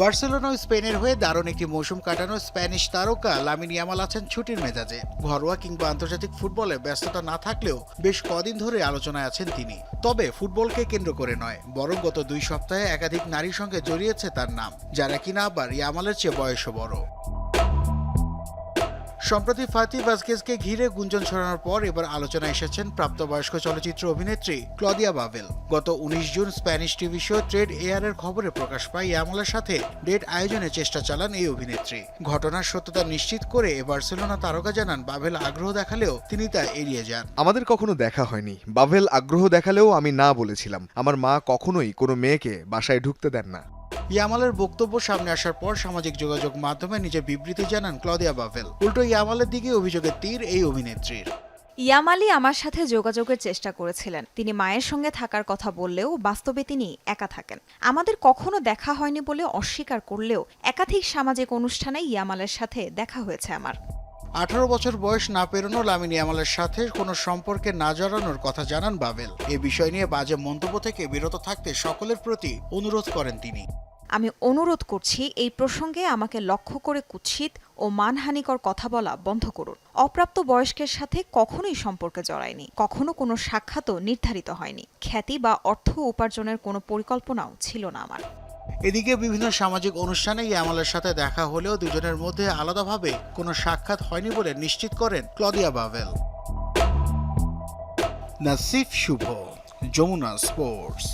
Barcelona স্পেনের হয়ে দারুণ একটি মৌসুম কাটানো স্প্যানিশ তারকা লামিন ইয়ামাল আছেন ছুটির মেজাজে। ঘরোয়া কিংবা আন্তর্জাতিক ফুটবলে ব্যস্ততা না থাকলেও বেশ কদিন ধরে আলোচনায় আছেন তিনি। তবে ফুটবলকে কেন্দ্র করে নয়, বরং গত দুই সপ্তাহে একাধিক নারীর সঙ্গে জড়িয়েছে তার নাম, যারা কিনা আবার ইয়ামালের চেয়ে বয়সও বড়। সম্প্রতি ফাতি ভাস্কেজকে ঘিরে গুঞ্জন ছড়ানোর পর এবার আলোচনায় এসেছেন প্রাপ্তবয়স্ক চলচ্চিত্র অভিনেত্রী ক্লদিয়া বাভেল। গত উনিশ June Spanish TV show trade air এর খবরে প্রকাশ পায় ইয়ামলের সাথে ডেট আয়োজনের চেষ্টা চালান এই অভিনেত্রী। ঘটনার সত্যতা নিশ্চিত করে বার্সেলোনা তারকা জানান, বাভেল আগ্রহ দেখালেও তিনি তা এড়িয়ে যান। আমাদের কখনো দেখা হয়নি। বাভেল আগ্রহ দেখালেও আমি না বলেছিলাম। আমার মা কখনোই কোনো মেয়েকে বাসায় ঢুকতে দেন না। ইয়ামালের বক্তব্য সামনে আসার পর সামাজিক যোগাযোগ মাধ্যমে নিজের বিবৃতি জানান ক্লদিয়া বাভেল। উল্টো ইয়ামালের দিকে অভিযোগের তীর এই অভিনেত্রীর। ইয়ামালি আমার সাথে যোগাযোগের চেষ্টা করেছিলেন। তিনি মায়ের সঙ্গে থাকার কথা বললেও বাস্তবে তিনি একা থাকেন। আমাদের কখনো দেখা হয়নি বলে অস্বীকার করলেও একাধিক সামাজিক অনুষ্ঠানে ইয়ামালের সাথে দেখা হয়েছে আমার। আঠারো বছর বয়স না পেরোনো লামিনী আমালের সাথে কোনো সম্পর্কে না জড়ানোর কথা জানান বাবেল এ বিষয় নিয়ে বাজে মন্তব্য থেকে বিরত থাকতে সকলের প্রতি অনুরোধ করেন তিনি। আমি অনুরোধ করছি, এই প্রসঙ্গে আমাকে লক্ষ্য করে কুৎসিত ও মানহানিকর কথা বলা বন্ধ করুন। অপ্রাপ্ত বয়স্কের সাথে কখনোই সম্পর্কে জড়ায়নি, কখনো কোনো সাক্ষাৎও নির্ধারিত হয়নি। খ্যাতি বা অর্থ উপার্জনের কোনো পরিকল্পনাও ছিল না আমার। এদিকে বিভিন্ন সামাজিক অনুষ্ঠানে ইয়ামালের সাথে দেখা হলেও দুজনের মধ্যে আলাদাভাবে কোনো সাক্ষাৎ হয়নি বলে নিশ্চিত করেন Claudia Bavel. Nasif Shuvo, Jamuna sports.